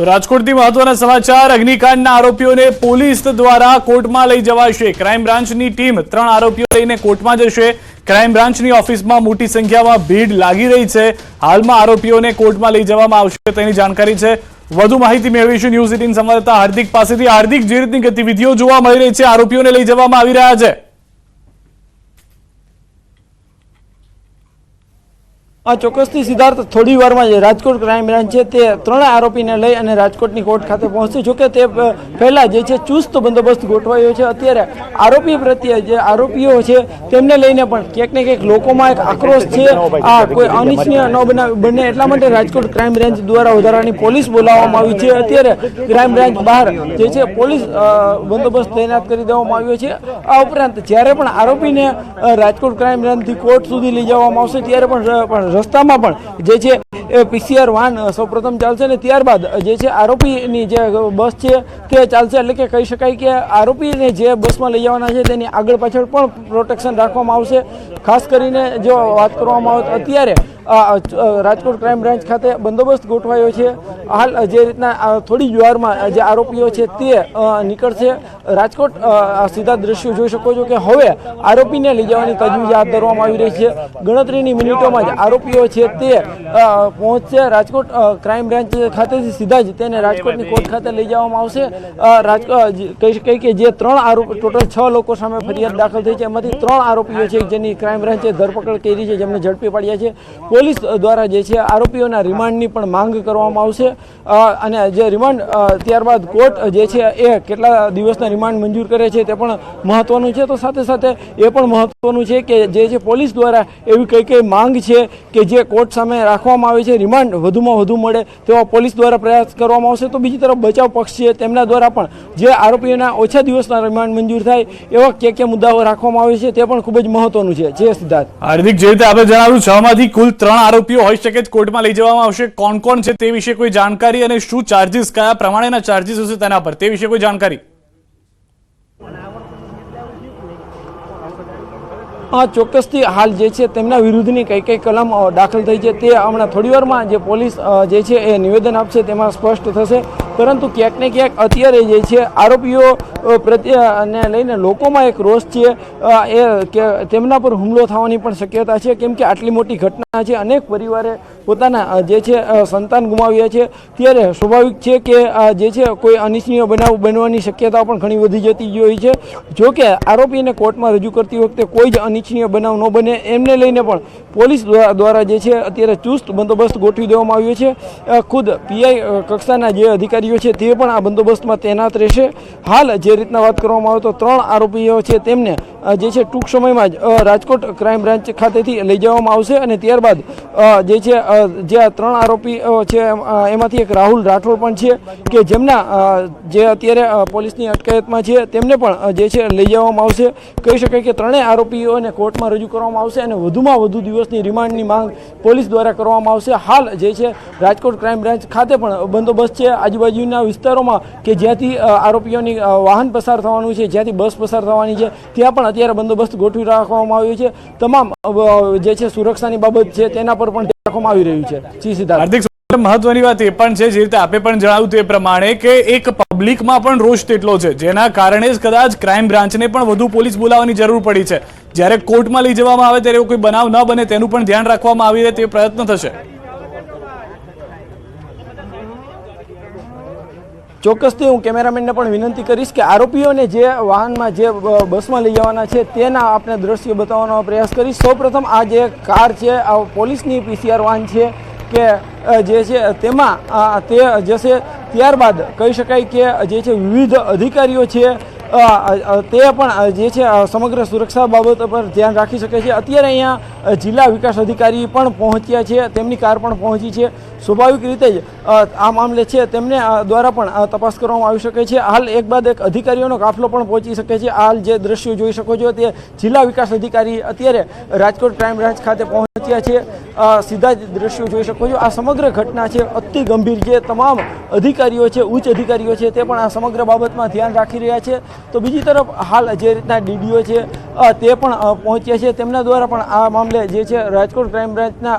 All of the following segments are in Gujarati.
તો રાજકોટથી મહત્વના સમાચાર. અગ્નિકાંડના આરોપીઓને પોલીસ દ્વારા કોર્ટમાં લઈ જવાશે. ક્રાઇમ બ્રાન્ચની ટીમ ત્રણ આરોપીઓ લઈને કોર્ટમાં જશે. ક્રાઇમ બ્રાન્ચની ઓફિસમાં મોટી સંખ્યામાં ભીડ લાગી રહી છે. હાલમાં આરોપીઓને કોર્ટમાં લઈ જવામાં આવશે તેની જાણકારી છે. વધુ માહિતી મેળવીશું ન્યૂઝ એટીન સંવાદદાતા હાર્દિક પાસેથી. હાર્દિક, જે રીતની ગતિવિધિઓ જોવા મળી રહી છે, આરોપીઓને લઈ જવામાં આવી રહ્યા છે? આ ચોક્કસથી સિદ્ધાર્થ થોડી વારમાં જે રાજકોટ ક્રાઇમ બ્રાન્ચ છે તે ત્રણ આરોપીને લઈ અને રાજકોટની કોર્ટ ખાતે પહોંચશે. જોકે તે પહેલાં જે છે ચુસ્ત બંદોબસ્ત ગોઠવાયો છે. અત્યારે આરોપી પ્રત્યે જે આરોપીઓ છે તેમને લઈને પણ ક્યાંક ને ક્યાંક લોકોમાં એક આક્રોશ છે. આ કોઈ અનિચ્છનીય ન બનાવ બને એટલા માટે રાજકોટ ક્રાઇમ બ્રાન્ચ દ્વારા વધારાની પોલીસ બોલાવવામાં આવી છે. અત્યારે ક્રાઇમ બ્રાન્ચ બહાર જે છે પોલીસ બંદોબસ્ત તૈનાત કરી દેવામાં આવ્યો છે. આ ઉપરાંત જ્યારે પણ આરોપીને રાજકોટ ક્રાઇમ બ્રાન્ચથી કોર્ટ સુધી લઈ જવામાં આવશે, ત્યારે પણ રસ્તામાં પણ જે છે, એ પીસીઆર વાન સૌપ્રથમ ચાલશે અને ત્યારબાદ જે છે, આરોપીની જે બસ છે તે ચાલશે, એટલે કે કહી શકાય કે આરોપીને જે બસમાં લઈ જવાના છે તેની આગળ પાછળ પણ પ્રોટેક્શન રાખવામાં આવશે. ખાસ કરીને જો વાત કરવામાં આવે અત્યારે રાજકોટ ક્રાઇમ બ્રાન્ચ ખાતે બંદોબસ્ત ગોઠવાયો છે. હાલ જે રીતના થોડી જ વારમાં જે આરોપીઓ છે તે નીકળશે. રાજકોટ સીધા દ્રશ્યો જોઈ શકો છો કે હવે આરોપીને લઈ જવાની તજવીજ હાથ ધરવામાં આવી રહી છે. ગણતરીની મિનિટોમાં જ આરોપીઓ છે તે પહોંચશે. રાજકોટ ક્રાઇમ બ્રાન્ચ ખાતેથી સીધા જ તેને રાજકોટની કોર્ટ ખાતે લઈ જવામાં આવશે. રાજકોટ કહી શકાય કે જે ત્રણ આરોપી, ટોટલ છ લોકો સામે ફરિયાદ દાખલ થઈ છે. એમાંથી ત્રણ આરોપીઓ છે જેની ક્રાઇમ બ્રાન્ચે ધરપકડ કરી છે, જેમને ઝડપી પાડ્યા છે. પોલીસ દ્વારા જે છે આરોપીઓના રિમાન્ડની પણ માંગ કરવામાં આવશે. અને જે રિમાન્ડ ત્યારબાદ કોર્ટ જે છે એ કેટલા દિવસના રિમાન્ડ મંજૂર કરે છે તે પણ મહત્વનું છે. તો સાથે સાથે એ પણ મહત્વનું છે કે જે છે પોલીસ દ્વારા એવી કઈ કઈ માંગ છે કે જે કોર્ટ સામે રાખવામાં આવે છે, રિમાન્ડ વધુમાં વધુ મળે તેવા પોલીસ દ્વારા પ્રયાસ કરવામાં આવશે. તો બીજી તરફ બચાવ પક્ષ છે તેમના દ્વારા પણ જે આરોપીઓના ઓછા દિવસના રિમાન્ડ મંજૂર થાય એવા કે કે મુદ્દાઓ રાખવામાં આવે છે તે પણ ખૂબ જ મહત્વનું છે. જે સિદ્ધાર્થ. હાર્દિક, જે રીતે આપણે જણાવ્યું, છ માંથી કુલ ત્રણ આરોપીઓ હોઈ શકે કોર્ટમાં લઈ જવામાં આવશે. કોણ કોણ છે તે વિશે કોઈ જાણકારી અને શું ચાર્જીસ કયા પ્રમાણેના ચાર્જીસ હશે તેના પર તે વિશે કોઈ જાણકારી? હા, ચોક્કસથી હાલ જે છે તેમના વિરુદ્ધની કઈ કઈ કલમ દાખલ થઈ છે તે હમણાં થોડી વારમાં જે પોલીસ જે છે એ નિવેદન આપશે તેમાં સ્પષ્ટ થશે. પરંતુ ક્યાંક ને ક્યાંક અત્યારે જે છે, આરોપીઓ પ્રત્યે લઈને લોકોમાં એક રોષ છે. એ કે તેમના પર હુમલો થવાની પણ શક્યતા છે. કેમ કે આટલી મોટી ઘટના છે, અનેક પરિવારે પોતાના જે છે સંતાન ગુમાવ્યા છે. ત્યારે સ્વાભાવિક છે કે જે છે, કોઈ અનિચ્છનીય બનાવ બનવાની શક્યતા પણ ઘણી વધી જતી હોય છે. જો કે આરોપીને કોર્ટમાં રજૂ કરતી વખતે કોઈ જ અનિચ્છનીય બનાવ ન બને. એમને લઈને પણ પોલીસ દ્વા- દ્વારા જે છે, અત્યારે ચુસ્ત બંદોબસ્ત ગોઠવી દેવામાં આવ્યો છે. ખુદ પીઆઈ કક્ષાના જે અધિકારીઓ છે તે પણ આ બંદોબસ્તમાં તૈનાત રહેશે. હાલ જે રીતના વાત કરવામાં આવે તો ત્રણ આરોપીઓ છે તેમને જે છે ટૂંક સમયમાં જ રાજકોટ ક્રાઇમ બ્રાન્ચ ખાતેથી લઈ જવામાં આવશે અને ત્યારબાદ જે છે જે ત્રણ આરોપીઓ છે એમાંથી એક રાહુલ રાઠોડ પણ છે કે જેમના જે અત્યારે પોલીસની અટકાયતમાં છે તેમને પણ જે છે લઈ જવામાં આવશે. કહી શકાય કે ત્રણેય આરોપીઓને કોર્ટમાં રજૂ કરવામાં આવશે અને વધુમાં વધુ દિવસની રિમાન્ડની માંગ પોલીસ દ્વારા કરવામાં આવશે. હાલ જે છે રાજકોટ ક્રાઇમ બ્રાન્ચ ખાતે પણ બંદોબસ્ત છે. આજુબાજુના વિસ્તારોમાં કે જ્યાંથી આરોપીઓની વાહન પસાર થવાનું છે, જ્યાંથી બસ પસાર થવાની છે, ત્યાં પણ અત્યારે બંદોબસ્ત ગોઠવી રાખવામાં આવ્યો છે. તમામ જે છે સુરક્ષાની બાબત છે, તેના પર પણ રાખવામાં આવી રહ્યું છે. મહત્વની વાત એ પણ છે, જે રીતે આપે પણ જણાવ્યું તે પ્રમાણે કે એક પબ્લિકમાં પણ રોષ તેટલો છે, જેના કારણે જ કદાચ ક્રાઇમ બ્રાન્ચને પણ વધુ પોલીસ બોલાવવાની જરૂર પડી છે. જ્યારે કોર્ટમાં લઈ જવામાં આવે ત્યારે એવો કોઈ બનાવ ન બને તેનું પણ ધ્યાન રાખવામાં આવી રહે તે પ્રયત્ન થશે. ચોક્કસથી હું કેમેરામેનને પણ વિનંતી કરીશ કે આરોપીઓને જે વાહનમાં જે બસમાં લઈ જવાના છે તેના આપણે દ્રશ્ય બતાવવાનો પ્રયાસ કરીશ. સૌપ્રથમ આ જે કાર છે, આ પોલીસની પીસીઆર વાહન છે કે જે છે તેમાં તે જશે ત્યારબાદ કહી શકાય કે જે છે વિવિધ અધિકારીઓ છે તે પણ જે છે સમગ્ર સુરક્ષા બાબત પર ધ્યાન રાખી શકે છે. અત્યારે અહીંયા જિલ્લા વિકાસ અધિકારી પણ પહોંચ્યા છે, તેમની કાર પણ પહોંચી છે. સ્વાભાવિક રીતે જ આ મામલે છે, તેમને દ્વારા પણ તપાસ કરવામાં આવી શકે છે. હાલ એક બાદ એક અધિકારીઓનો કાફલો પણ પહોંચી શકે છે. હાલ જે દ્રશ્યો જોઈ શકો છો, તે જિલ્લા વિકાસ અધિકારી અત્યારે રાજકોટ ક્રાઇમ બ્રાન્ચ ખાતે પહોંચ્યા છે. સીધા જ દ્રશ્યો જોઈ શકો છો. આ સમગ્ર ઘટના છે, અતિ ગંભીર. છે તમામ અધિકારીઓ છે, ઉચ્ચ અધિકારીઓ છે, તે પણ આ સમગ્ર બાબતમાં ધ્યાન રાખી રહ્યા છે. તો બીજી તરફ, હાલ જે રીતના ડીડીઓ છે તે પણ પહોંચ્યા છે. તેમના દ્વારા પણ આ મામલે જે છે, રાજકોટ ક્રાઇમ બ્રાન્ચના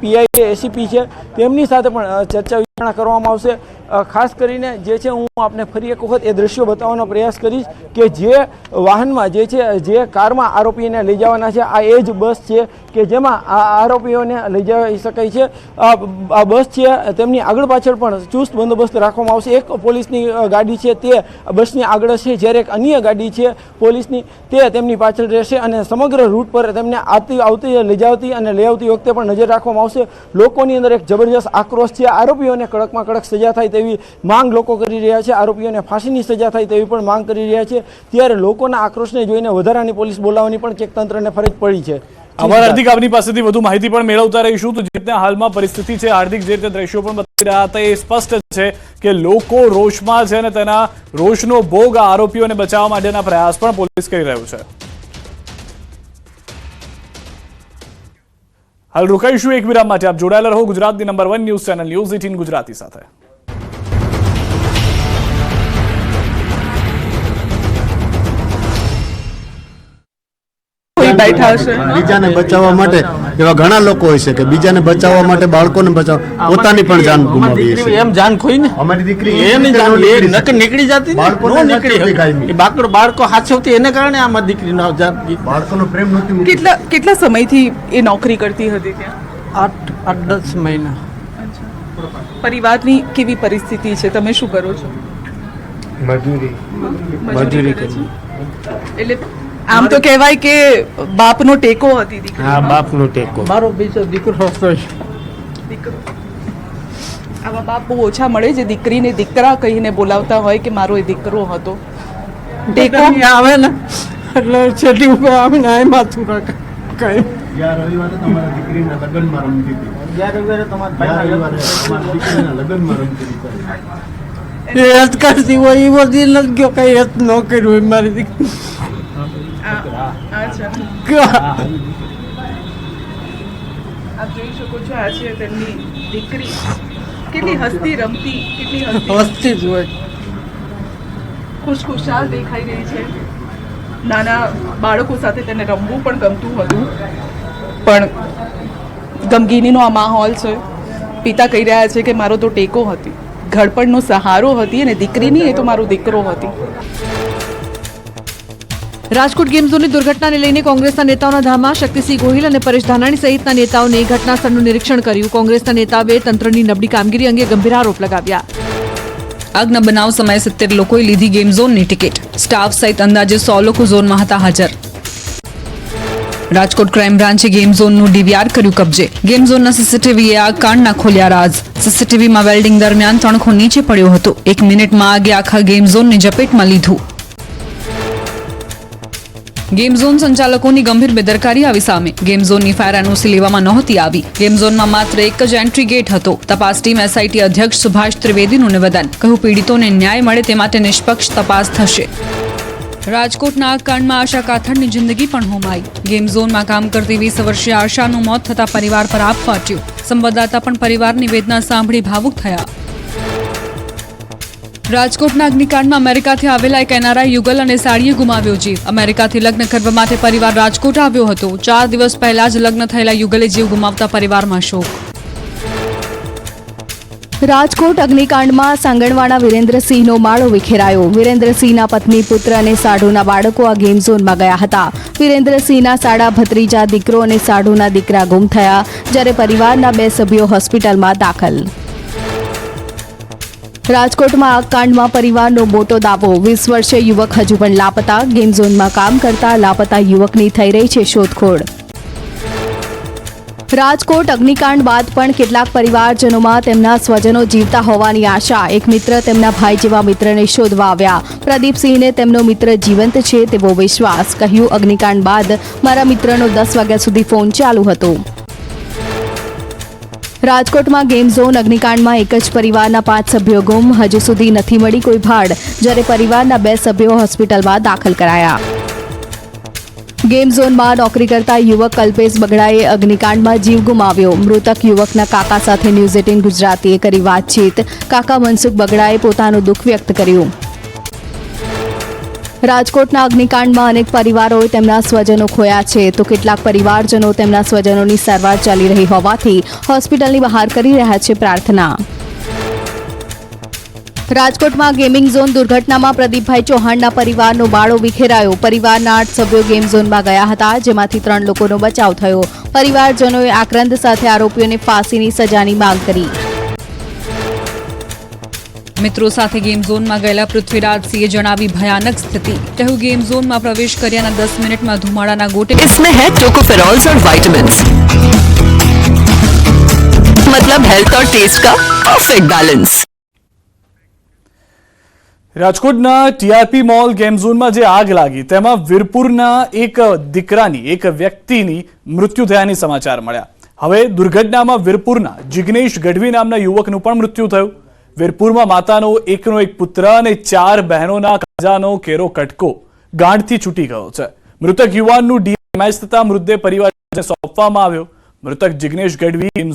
પીઆઈ એસીપી છે તેમની સાથે પણ ચર્ચા વિચારણા કરવામાં આવશે. ખાસ કરીને જે છે હું આપને ફરી એક વખત એ દ્રશ્યો બતાવવાનો પ્રયાસ કરીશ કે જે વાહનમાં જે છે, જે કારમાં આરોપીને લઈ જવાના છે, આ એ જ બસ છે કે જેમાં આ આરોપીઓને લઈ જઈ શકાય છે. આ બસ છે, તેમની આગળ પાછળ પણ ચુસ્ત બંદોબસ્ત રાખવામાં આવશે. એક પોલીસની ગાડી છે તે બસની આગળ છે જ્યારે એક અન્ય ગાડી છે પોલીસની તે તેમની પાછળ રહેશે અને સમગ્ર રૂટ પર તેમને આવતી આવતી, લઈ જાવતી અને લઈ આવતી વખતે પણ નજર રાખવામાં આવશે. લોકોની અંદર એક જબરજસ્ત આક્રોશ છે. આરોપીઓને કડકમાં કડક સજા થાય તેવી માંગ લોકો કરી રહ્યા છે આરોપીઓને ફાંસીની સજા થાય તેવી પણ માંગ કરી રહ્યા છે. ત્યારે લોકોના આક્રોશને જોઈને વધારાની પોલીસ બોલાવવાની પણ ચેક તંત્રને ફરજ પડી છે. અમારા હાર્દિક આપની પાસેથી વધુ માહિતી પણ મેળવતા રહીશું. તો જે હાલમાં પરિસ્થિતિ છે હાર્દિક જે રીતે દ્રશ્યો પણ બતાવી રહ્યા હતા એ સ્પષ્ટ છે કે લોકો રોષમાં છે અને તેના રોષનો ભોગ આરોપીઓને બચાવવા માટેના પ્રયાસ પણ પોલીસ કરી રહ્યું છે. હાલ રોકાઈશું એક વિરામ માટે. આપ જોડાયેલા રહો ગુજરાતની number one news channel news eighteen Gujarati સાથે. બેઠા હશે. બીજાને બચાવવા માટે એવા ઘણા લોકો હોય છે કે બીજાને બચાવવા માટે બાળકોને બચાવવા પોતાની પણ જાન ગુમાવી છે એમ જાન ખોઈ ને? અમારી દીકરી એની જાન નકર નીકળી જતી નથી. નીકળી એ બાળકો બાળકો હાચવતી એને કારણે આમાં દીકરીનો જાન બાળકોનો પ્રેમ નથી કેટલા કેટલા સમયથી એ નોકરી કરતી હતી ત્યાં? આઠ આઠ દસ મહિના. પરિવારની કેવી પરિસ્થિતિ છે? તમે શું કરો છો? મજૂરી. મજૂરી કરે. એટલે આમ તો કહેવાય કે બાપનો ટેકો હતી દીકરી. હા બાપનો ટેકો. મારો બીજો દીકરો હતો દીકરો. આવા બાપ બહુ ઓછા મળે જે દીકરીને દીકરા કહીને બોલાવતા હોય કે મારો એ દીકરો હતો. ટેકો? આવે ને એટલે છેલ્લી ઉપર આવીને આ માથું રાખે કઈ. રવિવારે કરતી હોય એ બધી નથી ગયો કઈ હેત ન કર્યું મારી દીકરી. આપ જોઈ શકો છો આ છે તેમની દીકરી. કેટલી હસતી રમતી કેટલી હસતી. હસતી જ હોય. ખુશખુશાલ દેખાઈ રહી છે. નાના બાળકો સાથે તેને રમવું પણ ગમતું હતું. પણ ગમગીનીનો આ માહોલ છે. પિતા કહી રહ્યા છે કે મારો તો ટેકો હતી. ઘડપણનો સહારો હતી અને દીકરીની એ તો મારો દીકરો હતી. રાજકોટ ગેમ ઝોનની દુર્ઘટનાને લઈને કોંગ્રેસના નેતાઓના ધામા શક્તિસિંહ ગોહિલ અને પરેશ ધાનાણી સહિતના નેતાઓને ઘટના સ્થળનું નિરીક્ષણ કર્યું. કોંગ્રેસના નેતાઓએ તંત્રની નબળી કામગીરી અંગે ગંભીર આરોપ લગાવ્યા. આગના બનાવ સમયે સિત્તેર લોકોએ લીધી ગેમ ઝોનની ટિકિટ. સ્ટાફ સહિત અંદાજે સો લોકો ઝોનમાં હતા હાજર. રાજકોટ ક્રાઇમ બ્રાન્ચે ગેમ ઝોનનું ડીવીઆર કર્યું કબજે. ગેમ ઝોનના સીસીટીવીએ આ કાંડના ખોલ્યા રાજ. સીસીટીવીમાં વેલ્ડિંગ દરમિયાન તણખો નીચે પડ્યો હતો. એક મિનિટમાં આગે આખા ગેમ ઝોનને ઝપેટમાં લીધું. ગેમ ઝોન સંચાલકોની ગંભીર બેદરકારી આવી સામે. ગેમ ઝોનની ફાયર એનઓસી લેવામાં નહોતી આવી. ગેમ ઝોનમાં માત્ર એક જ એન્ટ્રી ગેટ હતો. તપાસ ટીમ એસઆઈટી અધ્યક્ષ સુભાષ ત્રિવેદીનું નિવેદન. કહ્યું, પીડિતોને ન્યાય મળે તે માટે નિષ્પક્ષ તપાસ થશે. રાજકોટના આ કાંડમાં આશા કાથડની જિંદગી પણ હોમાઈ. ગેમ ઝોનમાં કામ કરતી વીસ વર્ષીય આશાનું મોત થતા પરિવાર પર આપ ફાટ્યું. સંવાદદાતા પણ પરિવારની વેદના સાંભળી ભાવુક થયા. રાજકોટના અગ્નિકાંડમાં અમેરિકાથી આવેલા એક એનઆરઆઈ યુગલ અને સાડીએ ગુમાવ્યો જીવ. અમેરિકાથી લગ્ન કરવા માટે પરિવાર રાજકોટ આવ્યો હતો. ચાર દિવસ પહેલા જ લગ્ન થયેલા યુગલે જીવ ગુમાવતા પરિવારમાં શોક. રાજકોટ અગ્નિકાંડમાં સાંગણવાડા વિરેન્દ્રસિંહનો માળો વિખેરાયો. વિરેન્દ્રસિંહના પત્ની, પુત્ર અને સાઢુના બાળકો આ ગેમ ઝોનમાં ગયા હતા. વિરેન્દ્રસિંહના સાડા ભત્રીજા દીકરો અને સાઢુના દીકરા ગુમ થયા, જ્યારે પરિવારના બે સભ્યો હોસ્પિટલમાં દાખલ. રાજકોટમાં આગ કાંડમાં પરિવારનો મોટો દાવો. વીસ વર્ષે યુવક હજુ પણ લાપતા. ગેમ ઝોનમાં કામ કરતા લાપતા યુવકની થઈ રહી છે શોધખોળ. રાજકોટ અગ્નિકાંડ બાદ પણ કેટલાક પરિવારજનોમાં તેમના સ્વજનો જીવતા હોવાની આશા. એક મિત્ર તેમના ભાઈ જેવા મિત્રને શોધવા આવ્યા. પ્રદીપસિંહને તેમનો મિત્ર જીવંત છે તેવો વિશ્વાસ. કહ્યું, અગ્નિકાંડ બાદ મારા મિત્રનો દસ વાગ્યા સુધી ફોન ચાલુ હતો. રાજકોટમાં ગેમ ઝોન અગ્નિકાંડમાં એક જ પરિવારના પાંચ સભ્યો ગુમ. હજુ સુધી નથી મળી કોઈ ભાડ. જ્યારે પરિવારના બે સભ્યો હોસ્પિટલમાં દાખલ કરાયા. ગેમ ઝોનમાં નોકરી કરતા યુવક કલ્પેશ બગડાએ અગ્નિકાંડમાં જીવ ગુમાવ્યો. મૃતક યુવકના કાકા સાથે ન્યૂઝ એટીન ગુજરાતીએ કરી વાતચીત. કાકા મનસુખ બગડાએ પોતાનું દુઃખ વ્યક્ત કર્યું. રાજકોટના અગ્નિકાંડમાં અનેક પરિવારોએ તેમના સ્વજનો ખોયા છે. તો કેટલાક પરિવારજનો તેમના સ્વજનોની સારવાર ચાલી રહી હોવાથી હોસ્પિટલની બહાર કરી રહ્યા છે પ્રાર્થના. રાજકોટમાં ગેમિંગ ઝોન દુર્ઘટનામાં પ્રદીપભાઈ ચૌહાણના પરિવારનો બાળો વિખેરાયો. પરિવારના આઠ સભ્યો ગેમ ઝોનમાં ગયા હતા, જેમાંથી ત્રણ લોકોનો બચાવ થયો. પરિવારજનોએ આક્રંદ સાથે આરોપીઓને ફાંસીની સજાની માંગ કરી. મિત્રો સાથે ગેમ ઝોનમાં ગયેલા પૃથ્વીરાજસિંહે જણાવી ભયાનક સ્થિતિ કહ્યું ગેમ ઝોનમાં પ્રવેશ કર્યાના દસ મિનિટમાં ધુમાડાના ગોટે इसमें है टोकोफेरॉल्स और विटामिन्स मतलब हेल्थ और टेस्ट का परफेक्ट बैलेंस રાજકોટના ટીઆરપી મોલ ગેમ ઝોનમાં જે આગ લાગી તેમાં વીરપુરના એક દીકરાની એક વ્યક્તિની મૃત્યુ થયાની સમાચાર મળ્યા હવે દુર્ઘટનામાં વીરપુરના જિગ્નેશ ગઢવી નામના યુવકનું પણ મૃત્યુ થયું વીરપુરમાં માતાનો એકનો એક પુત્ર અને ચાર બહેનોના કાજાનો કેરો કટકો ગાંઠથી છૂટી ગયો છે. મૃતક યુવાનનું ડીએમએસ થતા મૃતદેહ પરિવારને સોંપવામાં આવ્યો. મૃતક જિગ્નેશ ગઢવી ગેમ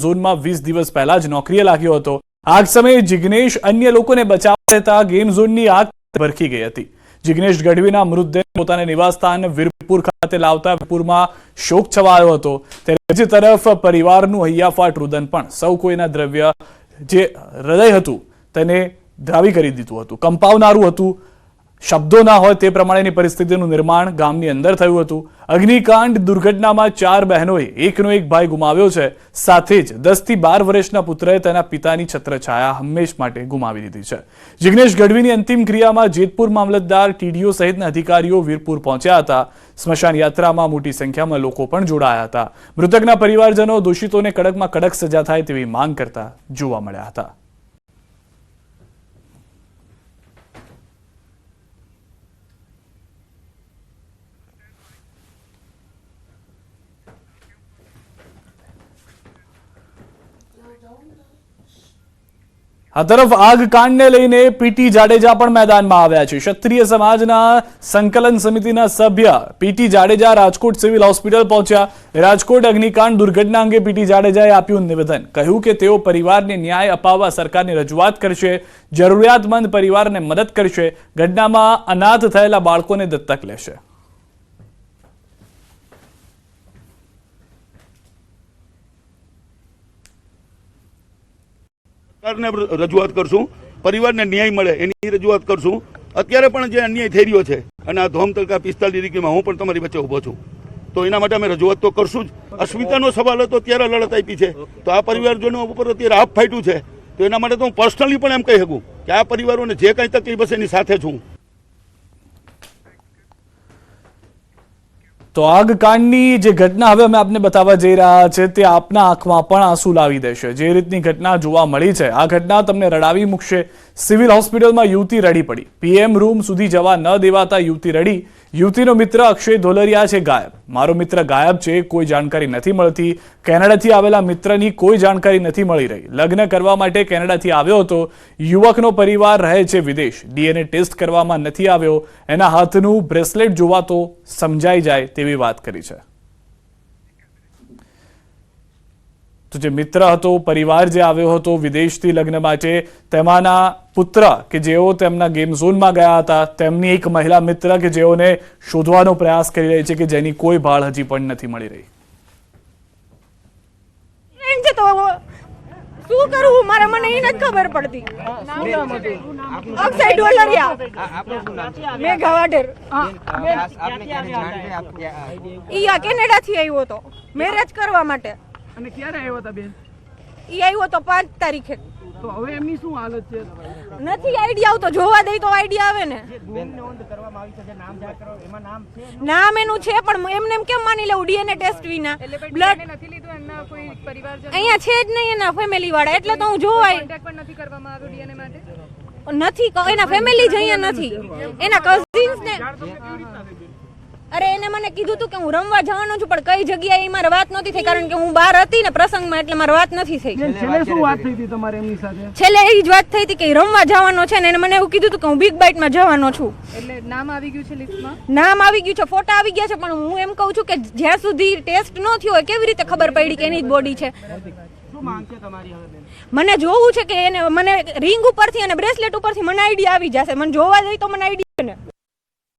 વીસ દિવસ પહેલા જ નોકરીએ લાગ્યો હતો. આગ સમયે જિગ્નેશ અન્ય લોકોને બચાવવા રહેતા ગેમ ઝોનની આગ ભરખી ગઈ હતી. જિગ્નેશ ગઢવીના મૃતદેહ પોતાના નિવાસસ્થાન વીરપુર ખાતે લાવતા વીરપુરમાં શોક છવાયો હતો. ત્યારે બીજી તરફ પરિવારનું હૈયાફાટ રુદન પણ. સૌ કોઈના દ્રવ્ય જે હૃદય હતું તેને દ્રાવી કરી દીધું હતું. કંપાવનારું હતું. શબ્દો ના હોય તે પ્રમાણેની પરિસ્થિતિનું નિર્માણ ગામની અંદર થયું હતું. અગ્નિકાંડ દુર્ઘટનામાં ચાર બહેનોએ એકનો એક ભાઈ ગુમાવ્યો છે. સાથે જ દસથી બાર વર્ષના પુત્રએ તેના પિતાની છત્રછાયા હંમેશ માટે ગુમાવી દીધી છે. જિગ્નેશ ગઢવીની અંતિમ ક્રિયામાં જેતપુર મામલતદાર ટીડીઓ સહિતના અધિકારીઓ વીરપુર પહોંચ્યા હતા. સ્મશાન યાત્રામાં મોટી સંખ્યામાં લોકો પણ જોડાયા હતા. મૃતકના પરિવારજનો દોષિતોને કડકમાં કડક સજા થાય તેવી માંગ કરતા જોવા મળ્યા હતા. આ તરફ આગ કાંડને લઈને પીટી જાડેજા પણ મેદાનમાં આવ્યા છે. ક્ષત્રિય સમાજના સંકલન સમિતિના સભ્ય P T Jadeja Rajkot civil hospital પહોંચ્યા. રાજકોટ અગ્નિકાંડ દુર્ઘટના અંગે પીટી જાડેજાએ આપ્યું નિવેદન. કહ્યું કે તેઓ પરિવારને ન્યાય અપાવવા સરકારની રજૂઆત કરશે, જરૂરિયાતમંદ પરિવારને મદદ કરશે, ઘટનામાં અનાથ થયેલા બાળકોને દત્તક લેશે. સરકારને રજૂઆત કરશું, પરિવારને ન્યાય મળે એની રજૂઆત કરશું. અત્યારે પણ જે અન્યાય થઈ રહ્યો છે, અને આ ધોમ તલકા પિસ્તાલીસ ડિગ્રીમાં હું પણ તમારી વચ્ચે ઊભો છું. તો એના માટે અમે રજૂઆત તો કરશું જ. અસ્મિતાનો સવાલ હતો, ત્યારે લડત આપી છે. તો આ પરિવારજનો ઉપર અત્યારે હાફ ફાટ્યું છે. તો એના માટે તો હું પર્સનલી પણ એમ કહી શકું કે આ પરિવારોને જે કંઈ તકલીફ હશે એની સાથે છું તો આગકાંડની જે ઘટના હવે અમે આપને બતાવવા જઈ રહ્યા છે તે આપના આંખમાં પણ આંસુ લાવી દેશે. જે રીતની ઘટના જોવા મળી છે, આ ઘટના તમને રડાવી મૂકશે. સિવિલ હોસ્પિટલમાં યુવતી રડી પડી. પીએમ રૂમ સુધી જવા ન દેવાતા યુવતી રડી. યુવતીનો મિત્ર અક્ષય ધોલરિયા છે ગાયબ. મારો મિત્ર ગાયબ છે, કોઈ જાણકારી નથી મળતી. કેનેડાથી આવેલા મિત્રની કોઈ જાણકારી નથી મળી રહી. લગ્ન કરવા માટે કેનેડાથી આવ્યો હતો. યુવકનો પરિવાર રહે છે વિદેશ. ડીએનએ ટેસ્ટ કરવામાં નથી આવ્યો. એના હાથનું બ્રેસલેટ જોવા તો સમજાઈ જાય તેવી વાત કરી છે. તો જે મિત્ર હતો પરિવાર જે આવ્યો હતો વિદેશથી લગ્ન માટે તેમાંના પુત્ર કે જેઓ તેમના ગેમ ઝોનમાં ગયા હતા તેમની એક મહિલા મિત્ર કે જેઓને શોધવાનો પ્રયાસ કરી રહી છે કે જેની કોઈ ભાળ હજી પણ નથી મળી રહી. શું કરું? મારે મને એ નથી ખબર પડતી. અક્ષય ડોલરિયા. મેઘા વાઢેર ઈ આ કેનેડા થી આવ્યો હતો. મેરેજ કરવા માટે. અને ક્યારે આવ્યા હતા બેન? એ આવ્યો તો પાંચ તારીખે. તો હવે એમની શું હાલત છે? નથી આઈડિયા આવતો. જોવા દઈ તો આઈડિયા આવે ને. નામ એનું? છે પણ એમને એમ કેમ માની લેવું? ડીએનએ ટેસ્ટ વિના. બ્લડ નથી લીધું એમના કોઈ પરિવારજન? અહીંયા છે જ નહીં એના ફેમિલી વાળા. એટલે તો હું જોવાય. કોન્ટેક્ટ પણ નથી કરવામાં આવ્યો ડીએનએ માટે? નથી એના ફેમિલી જ અહીંયા નથી. એના કઝિન્સ ને અરે એને મને કીધું તું કે હું રમવા જવાનો છું પણ કઈ જગ્યાએ મારે વાત નહોતી થઈ કારણ કે હું બહાર હતી ને પ્રસંગમાં એટલે મારે વાત નથી થઈ. છેલ્લે શું વાત થઈ હતી તમારે એમની સાથે? છેલ્લે એ જ વાત થઈ હતી કે રમવા જવાનો છે ને એને મને એવું કીધું હતું કે હું બિગ બાઇટમાં જવાનો છું. એટલે નામ આવી ગયું છે લિસ્ટમાં? નામ આવી ગયું છે ફોટા આવી ગયા છે પણ હું એમ કહું છું કે જ્યાં સુધી ટેસ્ટ ન થયો હોય કેવી રીતે ખબર પડી કે એની જ બોડી છે? મને જોવું છે કે એને મને રિંગ ઉપરથી અને બ્રેસલેટ ઉપરથી મને આઈડિયા આવી જશે. મને જોવા જઈ તો મને આઈડિયા ને.